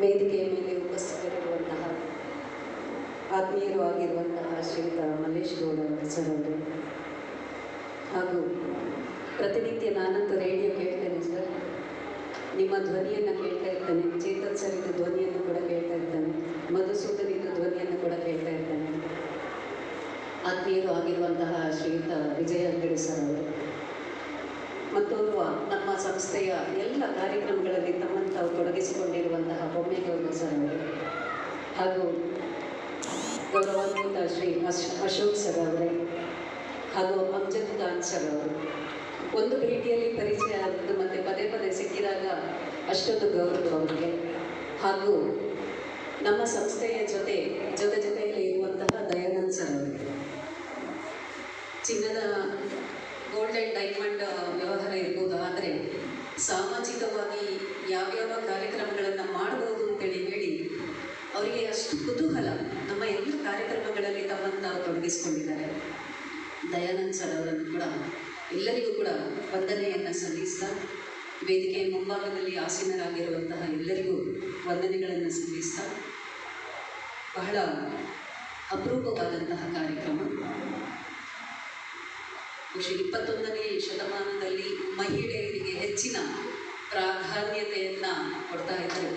ವೇದಿಕೆಯ ಮೇಲೆ ಉಪಸ್ಥಿತರಿರುವಂತಹ ಆತ್ಮೀಯರು ಆಗಿರುವಂತಹ ಶ್ರೀಯುತ ಮಲ್ಲೇಶ್ ಗೌಡ ಸರ್ ಅವರು ಹಾಗೂ ಪ್ರತಿನಿತ್ಯ ನಾನಂತೂ ರೇಡಿಯೋ ಕೇಳ್ತೇನೆ ಸರ್. ನಿಮ್ಮ ಧ್ವನಿಯನ್ನು ಕೇಳ್ತಾ ಇರ್ತೇನೆ, ಚೇತನ್ ಸರ್ ಧ್ವನಿಯನ್ನು ಕೂಡ ಕೇಳ್ತಾ ಇರ್ತಾನೆ, ಮಧುಸೂದನ್ ಧ್ವನಿಯನ್ನು ಕೂಡ ಕೇಳ್ತಾ ಇರ್ತಾನೆ. ಆತ್ಮೀಯರು ಆಗಿರುವಂತಹ ಶ್ರೀಯುತ ವಿಜಯ ಅಂಗಡಿ ಸರ್ ಅವರು. ಮತ್ತೋರ್ವ ಸಂಸ್ಥೆಯ ಎಲ್ಲ ಕಾರ್ಯಕ್ರಮಗಳಲ್ಲಿ ತಮ್ಮನ್ನು ತಾವು ತೊಡಗಿಸಿಕೊಂಡಿರುವಂತಹ ಬೊಮ್ಮೇಗೌಡ ಸರ್ ಅವರು. ಹಾಗೂ ಗೌರವಾನ್ವಿತ ಶ್ರೀ ಅಶ್, ಅಶೋಕ್ ಸರ್ ಅವರೇ, ಹಾಗೂ ಅಮ್ಜದ್ ಖಾನ್ ಸರ್ ಅವರು. ಒಂದು ಭೇಟಿಯಲ್ಲಿ ಪರಿಚಯ ಆದದ್ದು ಮತ್ತು ಪದೇ ಪದೇ ಸಿಕ್ಕಿದಾಗ ಅಷ್ಟೊಂದು ಗೌರವ ಅವರಿಗೆ. ಹಾಗೂ ನಮ್ಮ ಸಂಸ್ಥೆಯ ಜೊತೆ ಜೊತೆ ಜೊತೆಯಲ್ಲಿ ಇರುವಂತಹ ದಯಾನಂದ್ ಸರ್ ಅವರು ಚಿನ್ನದ ಗೋಲ್ಡ್ ಆ್ಯಂಡ್ ಡೈಮಂಡ್ ವ್ಯವಹಾರ ಇರ್ಬೋದು, ಆದರೆ ಸಾಮಾಜಿಕವಾಗಿ ಯಾವ್ಯಾವ ಕಾರ್ಯಕ್ರಮಗಳನ್ನು ಮಾಡಬಹುದು ಅಂತೇಳಿ ಹೇಳಿ, ಅವರಿಗೆ ಅಷ್ಟು ಕುತೂಹಲ ನಮ್ಮ ಎಲ್ಲ ಕಾರ್ಯಕ್ರಮಗಳಲ್ಲಿ ತಮ್ಮನ್ನು ತಾವು ತೊಡಗಿಸ್ಕೊಂಡಿದ್ದಾರೆ. ದಯಾನಂದ್ ಸರ್ ಅವರನ್ನು ಕೂಡ ಎಲ್ಲರಿಗೂ ಕೂಡ ವಂದನೆಯನ್ನು ಸಲ್ಲಿಸ್ತಾ, ವೇದಿಕೆಯ ಮುಂಭಾಗದಲ್ಲಿ ಆಸೀನರಾಗಿರುವಂತಹ ಎಲ್ಲರಿಗೂ ವಂದನೆಗಳನ್ನು ಸಲ್ಲಿಸ್ತಾ, ಬಹಳ ಅಪರೂಪವಾದಂತಹ ಕಾರ್ಯಕ್ರಮ. ಬಹುಶಃ ಇಪ್ಪತ್ತೊಂದನೇ ಶತಮಾನದಲ್ಲಿ ಮಹಿಳೆಯರಿಗೆ ಹೆಚ್ಚಿನ ಪ್ರಾಧಾನ್ಯತೆಯನ್ನು ಕೊಡ್ತಾ ಇದ್ದರು.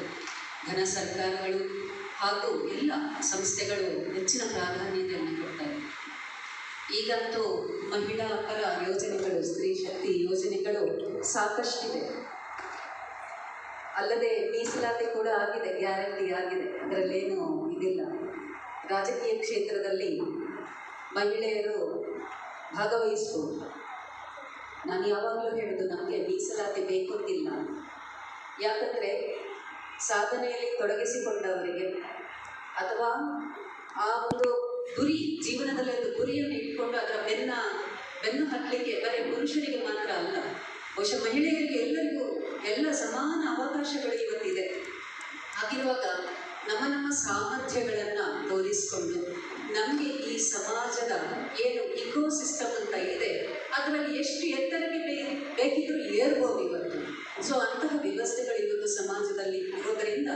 ಘನ ಸರ್ಕಾರಗಳು ಹಾಗೂ ಎಲ್ಲ ಸಂಸ್ಥೆಗಳು ಹೆಚ್ಚಿನ ಪ್ರಾಧಾನ್ಯತೆಯನ್ನು ಕೊಡ್ತಾ ಇದ್ದರು ಈಗಂತೂ ಮಹಿಳಾ ಪರ ಯೋಜನೆಗಳು, ಸ್ತ್ರೀ ಶಕ್ತಿ ಯೋಜನೆಗಳು ಸಾಕಷ್ಟಿದೆ. ಅಲ್ಲದೆ ಮೀಸಲಾತಿ ಕೂಡ ಆಗಿದೆ, ಗ್ಯಾರಂಟಿ ಆಗಿದೆ. ಅದರಲ್ಲೇನು ಇದಿಲ್ಲ. ರಾಜಕೀಯ ಕ್ಷೇತ್ರದಲ್ಲಿ ಮಹಿಳೆಯರು ಭಾಗವಹಿಸ್ಬೋದು. ನಾನು ಯಾವಾಗಲೂ ಹೇಳೋದು, ನಮಗೆ ಮೀಸಲಾತಿ ಬೇಕು ಅಂತಿಲ್ಲ ಯಾಕಂದರೆ ಸಾಧನೆಯಲ್ಲಿ ತೊಡಗಿಸಿಕೊಂಡವರಿಗೆ ಅಥವಾ ಆ ಒಂದು ಗುರಿ, ಜೀವನದಲ್ಲಿ ಒಂದು ಗುರಿಯನ್ನು ಇಟ್ಕೊಂಡು ಅದರ ಬೆನ್ನ, ಬೆನ್ನು ಹತ್ತಲಿಕ್ಕೆ ಬರೀ ಪುರುಷರಿಗೆ ಮಾತ್ರ ಅಲ್ಲ, ಬಹುಶಃ ಮಹಿಳೆಯರಿಗೆ ಎಲ್ಲರಿಗೂ ಎಲ್ಲ ಸಮಾನ ಅವಕಾಶಗಳು ಇವತ್ತಿದೆ. ಹಾಗಿರುವಾಗ ನಮ್ಮ ನಮ್ಮ ಸಾಮರ್ಥ್ಯಗಳನ್ನು ತೋರಿಸಿಕೊಂಡು ನಮಗೆ ಈ ಸಮಾಜದ ಏನು ಇಕೋ ಸಿಸ್ಟಮ್ ಅಂತ ಇದೆ, ಅದರಲ್ಲಿ ಎಷ್ಟು ಎತ್ತರಕ್ಕೆ ಬೇಕಿದ್ರು ಏರ್ಬೋದು ಇವತ್ತು. ಸೊ ಅಂತಹ ವ್ಯವಸ್ಥೆಗಳು ಇವತ್ತು ಸಮಾಜದಲ್ಲಿ ಇರೋದರಿಂದ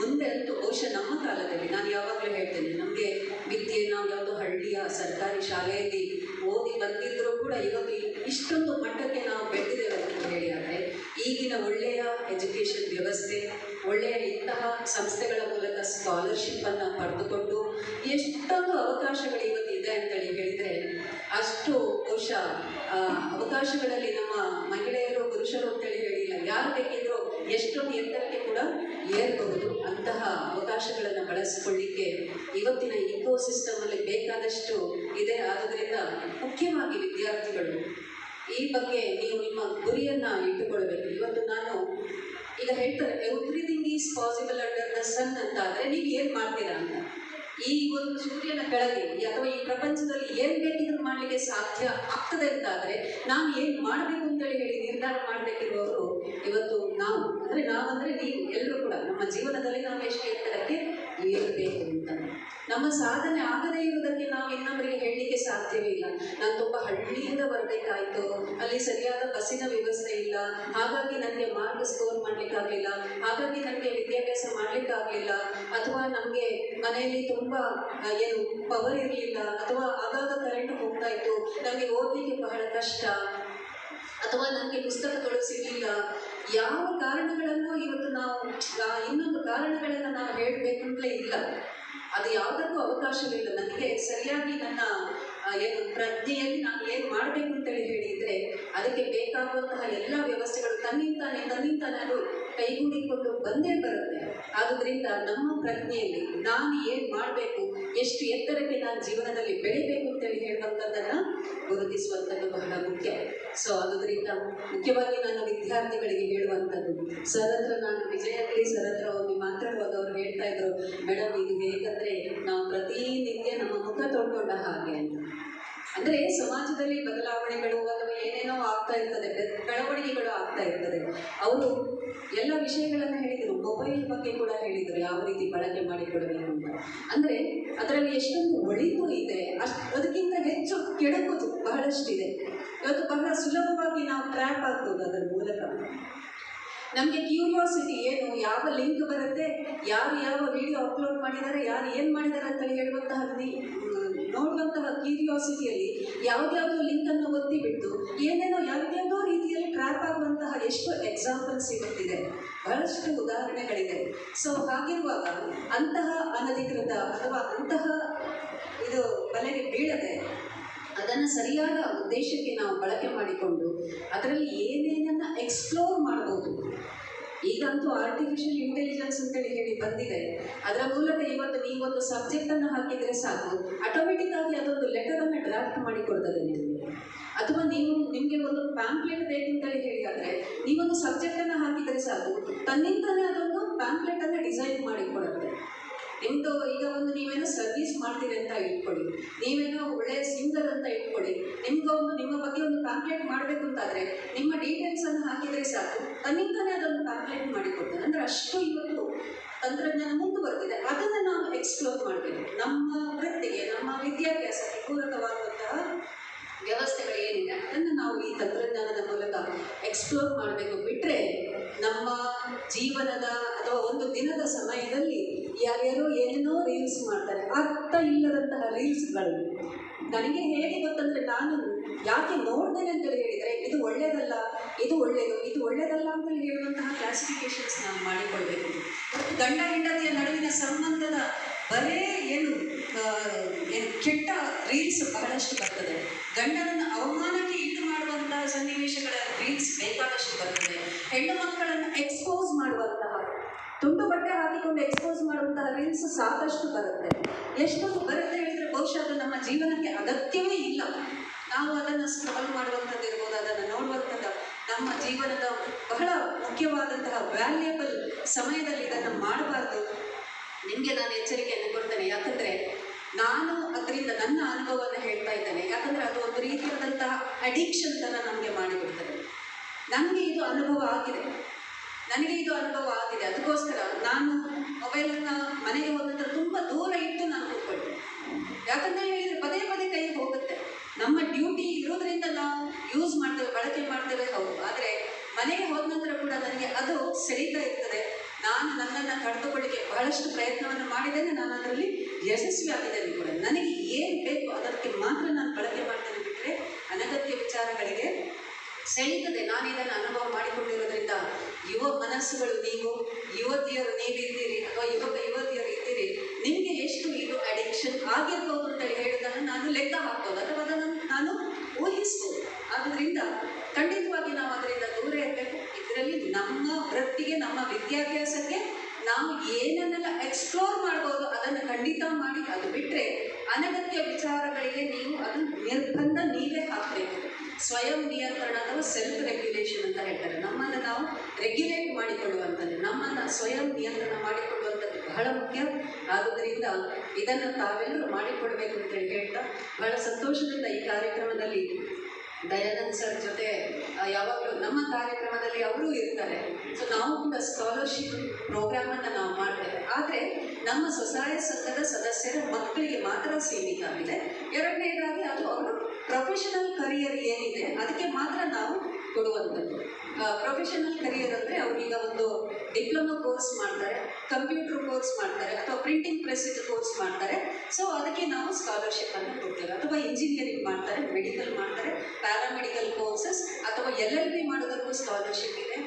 ಮುಂದೆ ಅಂತೂ ಬಹುಶಃ ನಮ್ಮ ಕಾಲದಲ್ಲಿ, ನಾನು ಯಾವಾಗಲೂ ಹೇಳ್ತೇನೆ, ನಮಗೆ ವಿದ್ಯೆ, ನಾವು ಯಾವುದೋ ಹಳ್ಳಿಯ ಸರ್ಕಾರಿ ಶಾಲೆಯಲ್ಲಿ ಓದಿ ಬಂದಿದ್ದರೂ ಕೂಡ ಇವತ್ತು ಇಷ್ಟೊಂದು ಮಟ್ಟಕ್ಕೆ ನಾವು ಬೆಳೆದಿದ್ದೇವೆ ಅಂತ ಹೇಳಿ ಆದರೆ, ಈಗಿನ ಒಳ್ಳೆಯ ಎಜುಕೇಷನ್ ವ್ಯವಸ್ಥೆ, ಒಳ್ಳೆಯ ಇಂತಹ ಸಂಸ್ಥೆಗಳ ಮೂಲಕ ಸ್ಕಾಲರ್ಶಿಪ್ಪನ್ನು ಪಡೆದುಕೊಂಡು ಎಷ್ಟೊಂದು ಅವಕಾಶಗಳು ಇವತ್ತು ಇದೆ ಅಂತೇಳಿ ಹೇಳಿದರೆ ಅಷ್ಟು ಬಹುಶಃ ಅವಕಾಶಗಳಲ್ಲಿ ನಮ್ಮ ಮಹಿಳೆಯರು, ಪುರುಷರು ಅಂತೇಳಿ ಹೇಳಿಲ್ಲ. ಯಾರು ಬೇಕಿದ್ರು ಎಷ್ಟೊಂದು ಎತ್ತರಕ್ಕೆ ಕೂಡ ಏರ್ಬಹುದು ಅಂತಹ ಅವಕಾಶಗಳನ್ನು ಬಳಸಿಕೊಳ್ಳಿಕ್ಕೆ ಇವತ್ತಿನ ಇಕೋ ಸಿಸ್ಟಮಲ್ಲಿ ಬೇಕಾದಷ್ಟು ಇದೆ. ಆದ್ದರಿಂದ ಮುಖ್ಯವಾಗಿ ವಿದ್ಯಾರ್ಥಿಗಳು, ಈ ಬಗ್ಗೆ ನೀವು ನಿಮ್ಮ ಗುರಿಯನ್ನು ಇಟ್ಟುಕೊಳ್ಬೇಕು. ಇವತ್ತು ನಾನು ಈಗ ಹೇಳ್ತಾರೆ everything is possible under the sun ಅಂತ ಆದರೆ ನೀವು ಏನು ಮಾಡ್ತೀರಾ ಅಂತ. ಈ ಒಂದು ಸೂರ್ಯನ ಕೆಳಗೆ ಅಥವಾ ಈ ಪ್ರಪಂಚದಲ್ಲಿ ಏನು ಬೇಕಿದ್ರು ಮಾಡಲಿಕ್ಕೆ ಸಾಧ್ಯ ಆಗ್ತದೆ ಅಂತಾದರೆ ನಾವು ಏನು ಮಾಡಬೇಕು ಅಂತೇಳಿ ಹೇಳಿ ನಿರ್ಧಾರ ಮಾಡಬೇಕಿರುವವರು ಇವತ್ತು ನಾವು. ಅಂದ್ರೆ ನಾವಂದ್ರೆ ನೀವು ಎಲ್ಲರೂ ಕೂಡ ನಮ್ಮ ಜೀವನದಲ್ಲಿ ನಾವು ಎಷ್ಟು ಎತ್ತರಕ್ಕೆ ಏರಬೇಕು ಅಂತ. ನಮ್ಮ ಸಾಧನೆ ಆಗದೇ ಇರುವುದಕ್ಕೆ ನಾವು ಇನ್ನೊಬ್ಬರಿಗೆ ಹೇಳಲಿಕ್ಕೆ ಸಾಧ್ಯವೇ ಇಲ್ಲ. ಹಳ್ಳಿಯಿಂದ ಬರಬೇಕಾಯಿತು. ಅಲ್ಲಿ ಸರಿಯಾದ ಬಸ್ಸಿನ ವ್ಯವಸ್ಥೆ ಇಲ್ಲ. ಹಾಗಾಗಿ ನನಗೆ ಮಾರ್ಕ್ ಸ್ಕೋರ್ ಮಾಡಲಿಕ್ಕಾಗಲಿಲ್ಲ. ಹಾಗಾಗಿ ನನಗೆ ವಿದ್ಯಾಭ್ಯಾಸ ಮಾಡಲಿಕ್ಕಾಗಲಿಲ್ಲ. ಅಥವಾ ನಮಗೆ ಮನೆಯಲ್ಲಿ ತುಂಬ ಏನು ಪವರ್ ಇರಲಿಲ್ಲ. ಅಥವಾ ಆಗಾಗ ಕರೆಂಟ್ ಹೋಗ್ತಾ ಇತ್ತು ನಮಗೆ ಓದಲಿಕ್ಕೆ ಬಹಳ ಕಷ್ಟ. ಅಥವಾ ನನಗೆ ಪುಸ್ತಕಗಳು ಸಿಗಲಿಲ್ಲ ಯಾವ ಕಾರಣಗಳನ್ನು ಇವತ್ತು ನಾವು ಇನ್ನೊಂದು ಕಾರಣಗಳನ್ನು ನಾವು ಹೇಳಬೇಕಂತಲೇ ಇಲ್ಲ. ಅದು ಯಾವುದಕ್ಕೂ ಅವಕಾಶವಿಲ್ಲ. ನನಗೆ ಸರಿಯಾಗಿ ನನ್ನ ಏನು ಪ್ರಜ್ಞೆಯಲ್ಲಿ ನಾನು ಏನು ಮಾಡಬೇಕು ಅಂತೇಳಿ ಹೇಳಿದರೆ ಅದಕ್ಕೆ ಬೇಕಾಗುವಂತಹ ಎಲ್ಲ ವ್ಯವಸ್ಥೆಗಳು ತನ್ನಿಂತಾನೆ ತನ್ನಿಂತಾನೆ ಅದು ಕೈಗೂಡಿಕೊಂಡು ಬಂದೇ ಬರುತ್ತೆ. ಆದುದರಿಂದ ನಮ್ಮ ಪ್ರಜ್ಞೆಯಲ್ಲಿ ನಾನು ಏನು ಮಾಡಬೇಕು, ಎಷ್ಟು ಎತ್ತರಕ್ಕೆ ನಾನು ಜೀವನದಲ್ಲಿ ಬೆಳಿಬೇಕು ಅಂತೇಳಿ ಹೇಳುವಂಥದ್ದನ್ನು ಗುರುತಿಸುವಂಥದ್ದು ಬಹಳ ಮುಖ್ಯ. ಸೊ ಆದುದರಿಂದ ಮುಖ್ಯವಾಗಿ ನಾನು ವಿದ್ಯಾರ್ಥಿಗಳಿಗೆ ಹೇಳುವಂಥದ್ದು, ಸರ್ ನಾನು ವಿಜಯಶ್ರೀ ಸರ್ ಹತ್ರ ಒಮ್ಮೆ ಮಾತಾಡುವಾಗ ಅವ್ರು ಹೇಳ್ತಾ ಇದ್ರು, ಮೇಡಮ್, ಇದು ಹೇಗಂದ್ರೆ ನಾವು ಪ್ರತಿನಿತ್ಯ ನಮ್ಮ ಮುಖ ತೊಳ್ಕೊಂಡ ಹಾಗೆ ಅಂತ. ಅಂದರೆ ಸಮಾಜದಲ್ಲಿ ಬದಲಾವಣೆಗಳು ಅಥವಾ ಏನೇನೋ ಆಗ್ತಾ ಇರ್ತದೆ ಬೆಳವಣಿಗೆಗಳು ಆಗ್ತಾ ಇರ್ತದೆ. ಅವರು ಎಲ್ಲ ವಿಷಯಗಳನ್ನು ಹೇಳಿದರು. ಮೊಬೈಲ್ ಬಗ್ಗೆ ಕೂಡ ಹೇಳಿದರು. ಯಾವ ರೀತಿ ಬಳಕೆ ಮಾಡಿಕೊಡಬೇಕು ಅಂತ. ಅಂದರೆ ಅದರಲ್ಲಿ ಎಷ್ಟೊಂದು ಒಳಿತು ಇದೆ. ಅಷ್ಟು, ಅದಕ್ಕಿಂತ ಹೆಚ್ಚು ಕೆಡಕುದು ಬಹಳಷ್ಟಿದೆ. ಇವತ್ತು ಬಹಳ ಸುಲಭವಾಗಿ ನಾವು ಟ್ರ್ಯಾಪ್ ಆಗ್ಬೋದು ಅದರ ಮೂಲಕ. ನಮಗೆ ಕ್ಯೂರಿಯಾಸಿಟಿ ಏನು, ಯಾವ ಲಿಂಕ್ ಬರುತ್ತೆ, ಯಾರು ಯಾವ ವಿಡಿಯೋ ಅಪ್ಲೋಡ್ ಮಾಡಿದ್ದಾರೆ ಯಾರು ಏನು ಮಾಡಿದ್ದಾರೆ ಅಂತ ಹೇಳುವಂತಹ ನೋಡುವಂತಹ ಕ್ಯೂರಿಯಾಸಿಟಿಯಲ್ಲಿ ಯಾವುದ್ಯಾವುದೋ ಲಿಂಕನ್ನು ಒತ್ತಿ ಬಿಟ್ಟು ಏನೇನೋ ಯಾವುದ್ಯಾವುದೋ ರೀತಿಯಲ್ಲಿ ಟ್ರ್ಯಾಪ್ ಆಗುವಂತಹ ಎಷ್ಟು ಎಕ್ಸಾಂಪಲ್ಸ್ ಸಿಗುತ್ತಿದೆ ಬಹಳಷ್ಟು ಉದಾಹರಣೆಗಳಿದೆ. ಸೊ ಹಾಗಿರುವಾಗ ಅಂತಹ ಅನಧಿಕೃತ ಅಥವಾ ಅಂತಹ ಇದು ಬಲೆಗೆ ಬೀಳದೆ ಅದನ್ನು ಸರಿಯಾದ ಉದ್ದೇಶಕ್ಕೆ ನಾವು ಬಳಕೆ ಮಾಡಿಕೊಂಡು ಅದರಲ್ಲಿ ಏನೇನನ್ನು ಎಕ್ಸ್ಪ್ಲೋರ್ ಮಾಡ್ಬೋದು. ಈಗಂತೂ ಆರ್ಟಿಫಿಷಿಯಲ್ ಇಂಟೆಲಿಜೆನ್ಸ್ ಅಂತೇಳಿ ಹೇಳಿ ಬಂದಿದೆ. ಅದರ ಮೂಲಕ ಇವತ್ತು ನೀವೊಂದು ಸಬ್ಜೆಕ್ಟನ್ನು ಹಾಕಿದ್ರೆ ಸಾಕು. ಆಟೋಮೆಟಿಕ್ ಆಗಿ ಅದೊಂದು ಲೆಟರ್ ಅನ್ನು ಡ್ರಾಫ್ಟ್ ಮಾಡಿ ಕೊಡ್ತದೆ ನಿಮಗೆ. ಅಥವಾ ನೀವು ನಿಮಗೆ ಒಂದು ಪ್ಯಾಂಪ್ಲೆಟ್ ಬೇಕು ಅಂತೇಳಿ ಹೇಳಿದ್ರೆ ನೀವೊಂದು ಸಬ್ಜೆಕ್ಟನ್ನು ಹಾಕಿದರೆ ಸಾಕು. ತನ್ನಿಂದಲೇ ಅದೊಂದು ಪ್ಯಾಂಪ್ಲೆಟನ್ನು ಡಿಸೈನ್ ಮಾಡಿ ಕೊಡುತ್ತೆ ನಿಮ್ದು ಈಗ ಒಂದು ನೀವೇನೋ ಸರ್ವಿಸ್ ಮಾಡ್ತೀರಿ ಅಂತ ಇಟ್ಕೊಳ್ಳಿ. ನೀವೇನೋ ಒಳ್ಳೆಯ ಸಿಂಗರ್ ಅಂತ ಇಟ್ಕೊಳ್ಳಿ. ನಿಮ್ಗೆ ಒಂದು, ನಿಮ್ಮ ಬಗ್ಗೆ ಒಂದು ಪ್ಯಾಂಪ್ಲೆಟ್ ಮಾಡಬೇಕು ಅಂತಾದ್ರೆ, ನಿಮ್ಮ ಡೀಟೇಲ್ಸ್ ಅನ್ನು ಹಾಕಿದರೆ ಸಾಕು. ತನ್ನಿಂದಲೇ ಅದೊಂದು ಪ್ಯಾಂಪ್ಲೆಟ್ ಮಾಡಿಕೊಡ್ತಾರೆ ಅಂದರೆ ಅಷ್ಟು ಇವತ್ತು ತಂತ್ರಜ್ಞಾನ ಮುಂದುವರೆದಿದೆ ಅದನ್ನು ನಾವು ಎಕ್ಸ್ಪ್ಲೋರ್ ಮಾಡಬೇಕು. ನಮ್ಮ ವೃತ್ತಿಗೆ, ನಮ್ಮ ವಿದ್ಯಾಭ್ಯಾಸಕ್ಕೆ ಪೂರಕವಾದಂತಹ ವ್ಯವಸ್ಥೆಗಳು ಏನಿದೆ, ಅದನ್ನು ನಾವು ಈ ತಂತ್ರಜ್ಞಾನದ ಮೂಲಕ ಎಕ್ಸ್ಪ್ಲೋರ್ ಮಾಡಬೇಕು. ಬಿಟ್ಟರೆ ನಮ್ಮ ಜೀವನದ ಅಥವಾ ಒಂದು ದಿನದ ಸಮಯದಲ್ಲಿ ಯಾರ್ಯಾರೋ ಏನೇನೋ ರೀಲ್ಸ್ ಮಾಡ್ತಾರೆ. ಅರ್ಥ ಇಲ್ಲದಂತಹ ರೀಲ್ಸ್ಗಳು ನನಗೆ ಹೇಗೆ ಗೊತ್ತಂದರೆ ನಾನು ಯಾಕೆ ನೋಡ್ತೇನೆ ಅಂತ ಹೇಳಿದರೆ, ಇದು ಒಳ್ಳೆಯದಲ್ಲ ಇದು ಒಳ್ಳೆಯದು ಇದು ಒಳ್ಳೆಯದಲ್ಲ ಅಂತ ಹೇಳುವಂತಹ ಕ್ಲಾಸಿಫಿಕೇಶನ್ಸ್ ನಾವು ಮಾಡಿಕೊಳ್ಬೇಕು. ಗಂಡ ಹೆಂಡತಿಯ ನಡುವಿನ ಸಂಬಂಧದ ಬರೇ ಏನು ಏನು ಕೆಟ್ಟ ರೀಲ್ಸ್ ಬಹಳಷ್ಟು ಬರ್ತದೆ. ಗಂಡನನ್ನು ಅವಮಾನಕ್ಕೆ ಈಡು ಮಾಡುವಂತಹ ಸನ್ನಿವೇಶಗಳ ರೀಲ್ಸ್ ಬೇಕಾದಷ್ಟು ಬರ್ತದೆ. ಹೆಣ್ಣು ಮಕ್ಕಳನ್ನು ಎಕ್ಸ್ಪೋಸ್ ಮಾಡುವಂತಹ, ತುಂಡು ಬಟ್ಟೆ ಹಾಕಿಕೊಂಡು ಎಕ್ಸ್ಪೋಸ್ ಮಾಡುವಂತಹ ರೀಲ್ಸ್ ಸಾಕಷ್ಟು ಬರುತ್ತೆ. ಎಷ್ಟೊಂದು ಬರುತ್ತೆ ಹೇಳಿದ್ರೆ ಬಹುಶಃ ಅದು ನಮ್ಮ ಜೀವನಕ್ಕೆ ಅಗತ್ಯವೇ ಇಲ್ಲ. ನಾವು ಅದನ್ನು ಸ್ಕ್ರಾಲ್ ಮಾಡುವಂಥದ್ದು ಇರ್ಬೋದು, ಅದನ್ನು ನೋಡುವಂಥದ್ದು ನಮ್ಮ ಜೀವನದ ಬಹಳ ಮುಖ್ಯವಾದಂತಹ ವ್ಯಾಲ್ಯಬಲ್ ಸಮಯದಲ್ಲಿ ಇದನ್ನು ಮಾಡಬಾರ್ದು. ನಿಮಗೆ ನಾನು ಎಚ್ಚರಿಕೆಯನ್ನು ಕೊಡ್ತೇನೆ. ಯಾಕಂದರೆ ನಾನು ಅದರಿಂದ ನನ್ನ ಅನುಭವವನ್ನು ಹೇಳ್ತಾ ಇದ್ದೇನೆ. ಯಾಕಂದರೆ ಅದು ಒಂದು ರೀತಿಯಾದಂತಹ ಅಡಿಕ್ಷನ್ ಥರ ನಮಗೆ ಮಾಡಿಬಿಡ್ತದೆ ನನಗೆ ಇದು ಅನುಭವ ಆಗಿದೆ. ನನಗೆ ಇದು ಅನುಭವ ಆಗಿದೆ. ಅದಕ್ಕೋಸ್ಕರ ನಾನು ಮೊಬೈಲನ್ನು ಮನೆಗೆ ಹೋದಂತ ತುಂಬ ದೂರ ಇಟ್ಟು ನಾನು ಕೂತ್ಕೊಳ್ತೇನೆ. ಯಾಕಂದ್ರೆ ಹೇಳಿದ್ರೆ ಪದೇ ಪದೇ ಕೈಗೆ ಹೋಗುತ್ತೆ. ನಮ್ಮ ಡ್ಯೂಟಿ ಇರೋದ್ರಿಂದ ನಾವು ಯೂಸ್ ಮಾಡ್ತೇವೆ, ಬಳಕೆ ಮಾಡ್ತೇವೆ, ಹೌದು. ಆದರೆ ಮನೆಗೆ ಹೋದ ನಂತರ ಕೂಡ ನನಗೆ ಅದು ಸೆಳೀತಾ ಇರ್ತದೆ. ನಾನು ನನ್ನನ್ನು ತಡೆದುಕೊಳ್ಳಿಕ್ಕೆ ಬಹಳಷ್ಟು ಪ್ರಯತ್ನವನ್ನು ಮಾಡಿದ್ದೇನೆ. ನಾನು ಅದರಲ್ಲಿ ಯಶಸ್ವಿ ಕೂಡ. ನನಗೆ ಏನು ಬೇಕು ಅದಕ್ಕೆ ಮಾತ್ರ ನಾನು ಬಳಕೆ ಮಾಡ್ತೇನೆ ಬಿಟ್ಟರೆ ಅನಗತ್ಯ ವಿಚಾರಗಳಿಗೆ ಸೆಳೀತದೆ ನಾನು ಇದನ್ನು ಅನುಭವ ಮಾಡಿಕೊಂಡಿರೋದ್ರಿಂದ ಯುವ ಮನಸ್ಸುಗಳು ನೀವು, ಯುವತಿಯರು ನೀವಿದ್ದೀರಿ ಅಥವಾ ಯುವಕ ಯುವತಿಯರು ಇದ್ದೀರಿ, ನಿಮಗೆ ಎಷ್ಟು ಇದು ಅಡಿಕ್ಷನ್ ಆಗಿರ್ಬೋದು ಅಂತ ಹೇಳೋದನ್ನು ನಾನು ಲೆಕ್ಕ ಹಾಕ್ಬೋದು. ಅಥವಾ ಅದನ್ನು ನಾನು ಊಹಿಸ್ಬೋದು. ಆದ್ದರಿಂದ ಖಂಡಿತವಾಗಿ ನಾವು ಅದರಿಂದ ದೂರ ಇರಬೇಕು. ಇದರಲ್ಲಿ ನಮ್ಮ ವೃತ್ತಿಗೆ, ನಮ್ಮ ವಿದ್ಯಾಭ್ಯಾಸಕ್ಕೆ ನಾವು ಏನನ್ನೆಲ್ಲ ಎಕ್ಸ್ಪ್ಲೋರ್ ಮಾಡ್ಬೋದು ಅದನ್ನು ಖಂಡಿತ ಮಾಡಿ ಅದು ಬಿಟ್ಟರೆ ಅನಗತ್ಯ ವಿಚಾರಗಳಿಗೆ ನೀವು ಅದು ನಿರ್ಬಂಧ ನೀವೇ ಹಾಕಬೇಕು. ಸ್ವಯಂ ನಿಯಂತ್ರಣ ಅಥವಾ ಸೆಲ್ಫ್ ರೆಗ್ಯುಲೇಷನ್ ಅಂತ ಹೇಳ್ತಾರೆ. ನಮ್ಮನ್ನು ನಾವು ರೆಗ್ಯುಲೇಟ್ ಮಾಡಿಕೊಳ್ಳುವಂಥದ್ದು, ನಮ್ಮನ್ನು ಸ್ವಯಂ ನಿಯಂತ್ರಣ ಮಾಡಿಕೊಳ್ಳುವಂಥದ್ದು ಬಹಳ ಮುಖ್ಯ. ಆದುದರಿಂದ ಇದನ್ನು ತಾವೆಲ್ಲರೂ ಮಾಡಿಕೊಡ್ಬೇಕು ಅಂತೇಳಿ ಹೇಳ್ತಾ ಬಹಳ ಸಂತೋಷದಿಂದ ಈ ಕಾರ್ಯಕ್ರಮದಲ್ಲಿ ದಯಾನಂದ್ ಸರ್ ಜೊತೆ ಯಾವಾಗಲೂ ನಮ್ಮ ಕಾರ್ಯಕ್ರಮದಲ್ಲಿ ಅವರೂ ಇರ್ತಾರೆ. ಸೊ ಸ್ಕಾಲರ್ಶಿಪ್ ಪ್ರೋಗ್ರಾಮನ್ನು ನಾವು ಮಾಡ್ತೇವೆ ಆದರೆ ನಮ್ಮ ಸ್ವಸಹಾಯ ಸಂಘದ ಸದಸ್ಯರ ಮಕ್ಕಳಿಗೆ ಮಾತ್ರ ಸೀಮಿತ ಆಗಿದೆ. ಎರಡನೇದಾಗಿ ಅದು ಅವರು ಪ್ರೊಫೆಷನಲ್ ಕರಿಯರ್ ಏನಿದೆ, ಅದಕ್ಕೆ ಮಾತ್ರ ನಾವು ಕೊಡುವಂಥದ್ದು. ಪ್ರೊಫೆಷನಲ್ ಕರಿಯರ್ ಅಂದರೆ ಅವರೀಗ ಒಂದು ಡಿಪ್ಲೊಮಾ ಕೋರ್ಸ್ ಮಾಡ್ತಾರೆ, ಕಂಪ್ಯೂಟರ್ ಕೋರ್ಸ್ ಮಾಡ್ತಾರೆ ಅಥವಾ ಪ್ರಿಂಟಿಂಗ್ ಪ್ರೆಸ್ ಕೋರ್ಸ್ ಮಾಡ್ತಾರೆ. ಸೊ ಅದಕ್ಕೆ ನಾವು ಸ್ಕಾಲರ್ಶಿಪ್ ಅನ್ನು ಕೊಡ್ತೇವೆ. ಅಥವಾ ಇಂಜಿನಿಯರಿಂಗ್ ಮಾಡ್ತಾರೆ ಮೆಡಿಕಲ್ ಮಾಡ್ತಾರೆ ಪ್ಯಾರಾಮೆಡಿಕಲ್ ಕೋರ್ಸಸ್ ಅಥವಾ ಎಲ್ ಎಲ್ ಬಿ ಮಾಡೋದಕ್ಕೂ ಸ್ಕಾಲರ್ಶಿಪ್ ಇದೆ.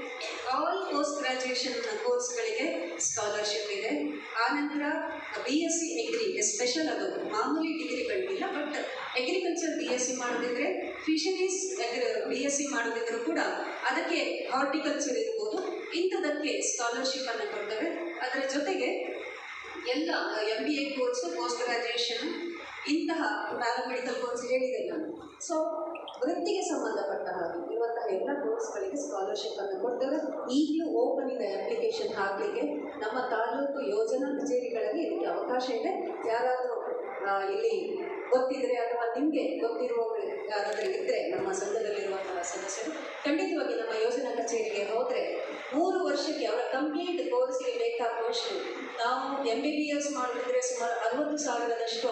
ಆಲ್ ಪೋಸ್ಟ್ ಗ್ರಾಜುಯೇಷನ್ ಕೋರ್ಸ್ಗಳಿಗೆ ಸ್ಕಾಲರ್ಶಿಪ್ ಇದೆ. ಆನಂತರ B S C agri special ಅದು. ಮಾಮೂಲಿ ಡಿಗ್ರಿಗಳಿಗಿಲ್ಲ but agriculture B S C ಮಾಡೋದಿದ್ರೆ fisheries B S C ಮಾಡೋದಿದ್ರು ಕೂಡ ಅದಕ್ಕೆ ಹಾರ್ಟಿಕಲ್ಚರ್ ಇರ್ಬೋದು ಇಂಥದಕ್ಕೆ ಸ್ಕಾಲರ್ಶಿಪ್ ಅನ್ನು ಕೊಡ್ತವೆ. ಅದರ ಜೊತೆಗೆ ಎಲ್ಲ M B A course post graduation ಇಂತಹ ಪ್ಯಾರಾಮೆಡಿಕಲ್ ಕೋರ್ಸ್ ಹೇಳಿದೆಲ್ಲ ಸೊ ವೃತ್ತಿಗೆ ಸಂಬಂಧಪಟ್ಟ ಹಾಗೆ ಇರುವಂತಹ ಎಲ್ಲ ಕೋರ್ಸ್ಗಳಿಗೆ ಸ್ಕಾಲರ್ಶಿಪ್ ಅನ್ನು ಕೊಡ್ತೇವೆ. ಈಗಲೂ ಓಪನ್ ಇದೆ ಅಪ್ಲಿಕೇಶನ್ ಹಾಕಲಿಕ್ಕೆ ನಮ್ಮ ತಾಲೂಕು ಯೋಜನಾ ಕಚೇರಿಗಳಲ್ಲಿ ಇದಕ್ಕೆ ಅವಕಾಶ ಇದೆ. ಯಾರಾದರೂ ಇಲ್ಲಿ ಗೊತ್ತಿದ್ರೆ ಅಥವಾ ನಿಮಗೆ ಗೊತ್ತಿರುವವರು ಯಾರಾದರೂ ಇದ್ದರೆ ನಮ್ಮ ಸಂಘದಲ್ಲಿರುವಂತಹ ಸದಸ್ಯರು, ಖಂಡಿತವಾಗಿ ನಮ್ಮ ಯೋಜನಾ ಕಚೇರಿಗೆ ಹೋದರೆ ಮೂರು ವರ್ಷಕ್ಕೆ ಅವರ ಕಂಪ್ಲೀಟ್ ಕೋರ್ಸ್ಗೆ ಬೇಕಾಗುವಷ್ಟು ನಾವು ಎಂ ಬಿ ಬಿ ಎಸ್ ಮಾಡಿದ್ರೆ ಸುಮಾರು ಅರವತ್ತು ಸಾವಿರದಷ್ಟು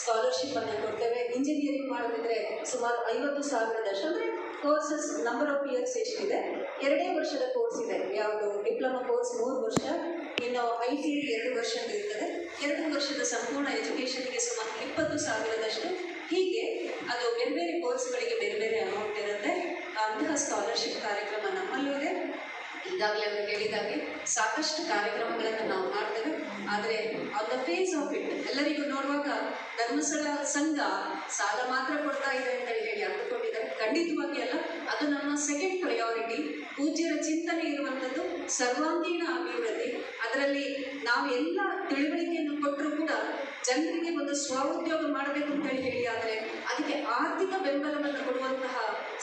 ಸ್ಕಾಲರ್ಶಿಪ್ಪನ್ನು ಕೊಡ್ತೇವೆ. ಇಂಜಿನಿಯರಿಂಗ್ ಮಾಡಿದ್ರೆ ಸುಮಾರು ಐವತ್ತು ಸಾವಿರದಷ್ಟು, ಅಂದರೆ ಕೋರ್ಸಸ್ ನಂಬರ್ ಆಫ್ ಇಯರ್ಸ್ ಎಷ್ಟಿದೆ? ಎರಡೇ ವರ್ಷದ ಕೋರ್ಸ್ ಇದೆ. ಯಾವುದು? ಡಿಪ್ಲೊಮಾ ಕೋರ್ಸ್ ಮೂರು ವರ್ಷ, ಇನ್ನು ಐ ಟಿ ಐ ಎರಡು ವರ್ಷ ಇರ್ತದೆ. ಎರಡು ವರ್ಷದ ಸಂಪೂರ್ಣ ಎಜುಕೇಷನ್ಗೆ ಸುಮಾರು ಇಪ್ಪತ್ತು ಸಾವಿರದಷ್ಟು. ಹೀಗೆ ಅದು ಬೇರೆ ಬೇರೆ ಕೋರ್ಸ್ಗಳಿಗೆ ಬೇರೆ ಬೇರೆ ಅಮೌಂಟ್ ಇರುತ್ತೆ. ಅಂತಹ ಸ್ಕಾಲರ್ಶಿಪ್ ಕಾರ್ಯಕ್ರಮ ನಮ್ಮಲ್ಲೂ ಇದೆ ಈಗಾಗಲೇ ಅವರು ಹೇಳಿದಾಗೆ ಸಾಕಷ್ಟು ಕಾರ್ಯಕ್ರಮಗಳನ್ನು ನಾವು ಮಾಡ್ತೇವೆ. ಆದರೆ on the face of it ಎಲ್ಲರಿಗೂ ನೋಡುವಾಗ ಧರ್ಮಸ್ಥಳ ಸಂಘ ಸಾಲ ಮಾತ್ರ ಕೊಡ್ತಾ ಇದೆ ಅಂತ ಹೇಳಿ ಅಂದುಕೊಂಡಿದ್ದಾರೆ. ಖಂಡಿತವಾಗಿ ಅಲ್ಲ, ಅದು ನಮ್ಮ ಸೆಕೆಂಡ್ ಪ್ರಯಾರಿಟಿ ಪೂಜ್ಯರ ಚಿಂತನೆ ಇರುವಂಥದ್ದು ಸರ್ವಾಂಗೀಣ ಅಭಿವೃದ್ಧಿ. ಅದರಲ್ಲಿ ನಾವು ಎಲ್ಲ ತಿಳುವಳಿಕೆಯನ್ನು ಕೊಟ್ಟರೂ ಕೂಡ ಜನರಿಗೆ ಒಂದು ಸ್ವಉದ್ಯೋಗ ಮಾಡಬೇಕು ಅಂತ ಹೇಳಿ, ಆದರೆ ಅದಕ್ಕೆ ಆರ್ಥಿಕ ಬೆಂಬಲವನ್ನು ಕೊಡುವಂತಹ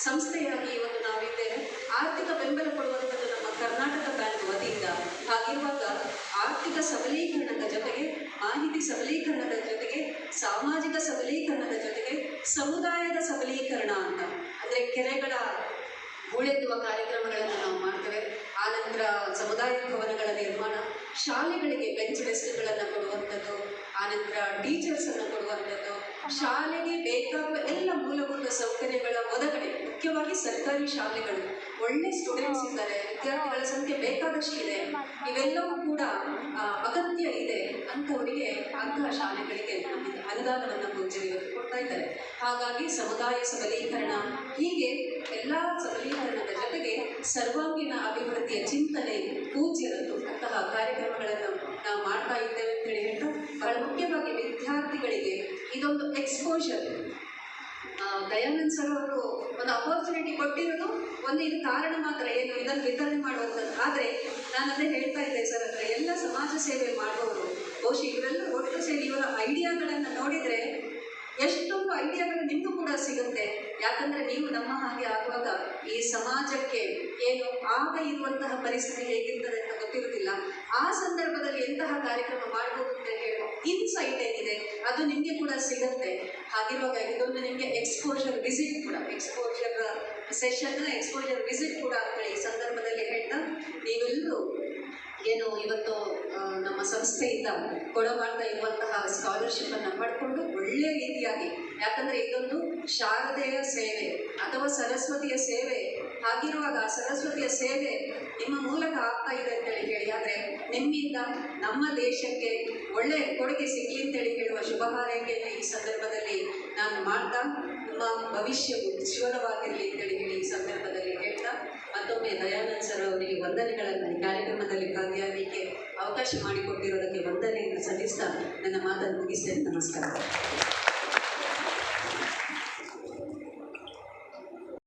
ಸಂಸ್ಥೆಯಾಗಿ ಇವತ್ತು ನಾವಿದ್ದೇವೆ. ಆರ್ಥಿಕ ಬೆಂಬಲ ಕೊಡುವಂಥದ್ದು ಕರ್ನಾಟಕ ಬ್ಯಾಂಕ್ ವತಿಯಿಂದ ಹಾಗಿರುವಾಗ ಆರ್ಥಿಕ ಸಬಲೀಕರಣದ ಜೊತೆಗೆ, ಮಾಹಿತಿ ಸಬಲೀಕರಣದ ಜೊತೆಗೆ, ಸಾಮಾಜಿಕ ಸಬಲೀಕರಣದ ಜೊತೆಗೆ ಸಮುದಾಯದ ಸಬಲೀಕರಣ ಅಂತ. ಅಂದರೆ ಕೆರೆಗಳ ಹೂಳೆತ್ತುವ ಕಾರ್ಯಕ್ರಮಗಳನ್ನು ನಾವು ಮಾಡ್ತೇವೆ. ಆನಂತರ ಸಮುದಾಯ ಭವನಗಳ ನಿರ್ಮಾಣ, ಶಾಲೆಗಳಿಗೆ ಬೆಂಚ್ ಡೆಸ್ಕ್ಗಳನ್ನು ಕೊಡುವಂಥದ್ದು, ಆನಂತರ ಟೀಚರ್ಸನ್ನು ಕೊಡುವಂಥದ್ದು, ಶಾಲೆಗೆ ಬೇಕಾಗುವ ಎಲ್ಲ ಮೂಲಭೂತ ಸೌಕರ್ಯಗಳ ಒದಗಡೆ ಮುಖ್ಯವಾಗಿ ಸರ್ಕಾರಿ ಶಾಲೆಗಳು. ಒಳ್ಳೆ ಸ್ಟೂಡೆಂಟ್ಸ್ ಇದ್ದಾರೆ. ವಿದ್ಯಾರ್ಥಿಗಳ ಸಂಖ್ಯೆ ಬೇಕಾದಷ್ಟು ಇದೆ ಇವೆಲ್ಲವೂ ಕೂಡ ಅಗತ್ಯ ಇದೆ ಅಂಥವರಿಗೆ ಅಂತಹ ಶಾಲೆಗಳಿಗೆ ಅನುದಾನವನ್ನು ಪೂಜ್ಯರು ಇವತ್ತು ಕೊಡ್ತಾ ಇದ್ದಾರೆ. ಹಾಗಾಗಿ ಸಮುದಾಯ ಸಬಲೀಕರಣ, ಹೀಗೆ ಎಲ್ಲ ಸಬಲೀಕರಣದ ಜೊತೆಗೆ ಸರ್ವಾಂಗೀಣ ಅಭಿವೃದ್ಧಿಯ ಚಿಂತನೆ ಪೂಜ್ಯರದ್ದು ಅಂತಹ ಕಾರ್ಯಕ್ರಮಗಳನ್ನು ನಾವು ಮಾಡ್ತಾ ಇದ್ದೇವೆ ಅಂತ ಹೇಳಿ ಹೇಳ್ತಾ ಬಹಳ ಮುಖ್ಯವಾಗಿ ವಿದ್ಯಾರ್ಥಿಗಳಿಗೆ ಇದೊಂದು ಎಕ್ಸ್ಪೋಷರ್ ದಯಾನಂದ್ ಸರ್ ಅವರು ಒಂದು ಅಪರ್ಚುನಿಟಿ ಕೊಟ್ಟಿರೋದು, ಒಂದು ಇದು ಕಾರಣ ಮಾತ್ರ ಏನು? ಇದನ್ನು ಆದರೆ ನಾನು ಅದೇ ಹೇಳ್ತಾ ಇದ್ದೆ ಸರ್ ಅಂದರೆ ಎಲ್ಲ ಸಮಾಜ ಸೇವೆ ಮಾಡುವವರು, ಬಹುಶಃ ಇವರೆಲ್ಲ ಒಟ್ಟು ಸೇರಿ ಇವರ ಐಡಿಯಾಗಳನ್ನು ನೋಡಿದರೆ ಎಷ್ಟೊಂದು ಐಡಿಯಾಗಳು ನಿಮಗೂ ಕೂಡ ಸಿಗುತ್ತೆ. ಯಾಕಂದ್ರೆ ನೀವು ನಮ್ಮ ಹಾಗೆ ಆಗುವಾಗ ಈ ಸಮಾಜಕ್ಕೆ ಏನು ಆಗ ಇರುವಂತಹ ಪರಿಸ್ಥಿತಿ ಹೇಗಿರ್ತದೆ ಅಂತ ಗೊತ್ತಿರುವುದಿಲ್ಲ. ಆ ಸಂದರ್ಭದಲ್ಲಿ ಎಂತಹ ಕಾರ್ಯಕ್ರಮ ಮಾಡಬಹುದು ಅಂತ ಹೇಳುವ ಇನ್ಸೈಟ್ ಏನಿದೆ, ಅದು ನಿಮಗೆ ಕೂಡ ಸಿಗುತ್ತೆ. ಹಾಗಿರುವಾಗ ಇದೊಂದು ನಿಮಗೆ ಎಕ್ಸ್ಪೋಜರ್ ವಿಸಿಟ್ ಕೂಡ ಎಕ್ಸ್ಪೋಜರ್ ಸೆಷನ್ ಎಕ್ಸ್ಪೋಜರ್ ವಿಸಿಟ್ ಕೂಡ ಅಂತೇಳಿ ಈ ಸಂದರ್ಭದಲ್ಲಿ ಹೇಳ್ತಾ, ನೀವೆಲ್ಲರೂ ಏನು ಇವತ್ತು ನಮ್ಮ ಸಂಸ್ಥೆಯಿಂದ ಕೊಡಬಾರ್ತಾ ಇರುವಂತಹ ಸ್ಕಾಲರ್ಶಿಪ್ ಅನ್ನು ಪಡ್ಕೊಂಡು ಒಳ್ಳೆಯ ರೀತಿಯಾಗಿ, ಯಾಕಂದ್ರೆ ಇದೊಂದು ಶಾರದೆಯ ಸೇವೆ ಅಥವಾ ಸರಸ್ವತಿಯ ಸೇವೆ. ಹಾಗಿರುವಾಗ ಸರಸ್ವತಿಯ ಸೇವೆ ನಿಮ್ಮ ಮೂಲಕ ಆಗ್ತಾ ಇದೆ ಅಂತೇಳಿ ಹೇಳಿ. ಆದರೆ ನಿಮ್ಮಿಂದ ನಮ್ಮ ದೇಶಕ್ಕೆ ಒಳ್ಳೆಯ ಕೊಡುಗೆ ಸಿಗಲಿ ಅಂತೇಳಿ ಹೇಳುವ ಶುಭ ಹಾರೈಕೆಯನ್ನು ಈ ಸಂದರ್ಭದಲ್ಲಿ ನಾನು ಮಾಡ್ತಾ, ನಿಮ್ಮ ಭವಿಷ್ಯವು ಉಜ್ವಲವಾಗಿರಲಿ ಅಂತೇಳಿ ಹೇಳಿ ಈ ಸಂದರ್ಭದಲ್ಲಿ ಹೇಳ್ತಾ, ಮತ್ತೊಮ್ಮೆ ದಯಾನಂದ ಸರ್ ಅವರಿಗೆ ವಂದನೆಗಳನ್ನು ಕಾರ್ಯಕ್ರಮದಲ್ಲಿ ಭಾಗಿಯಾಗಲಿಕ್ಕೆ ಅವಕಾಶ ಮಾಡಿಕೊಟ್ಟಿರೋದಕ್ಕೆ ವಂದನೆಯನ್ನು ಸಲ್ಲಿಸ್ತಾ ನನ್ನ ಮಾತನ್ನು ಮುಗಿಸ್ತೇನೆ. ನಮಸ್ಕಾರ.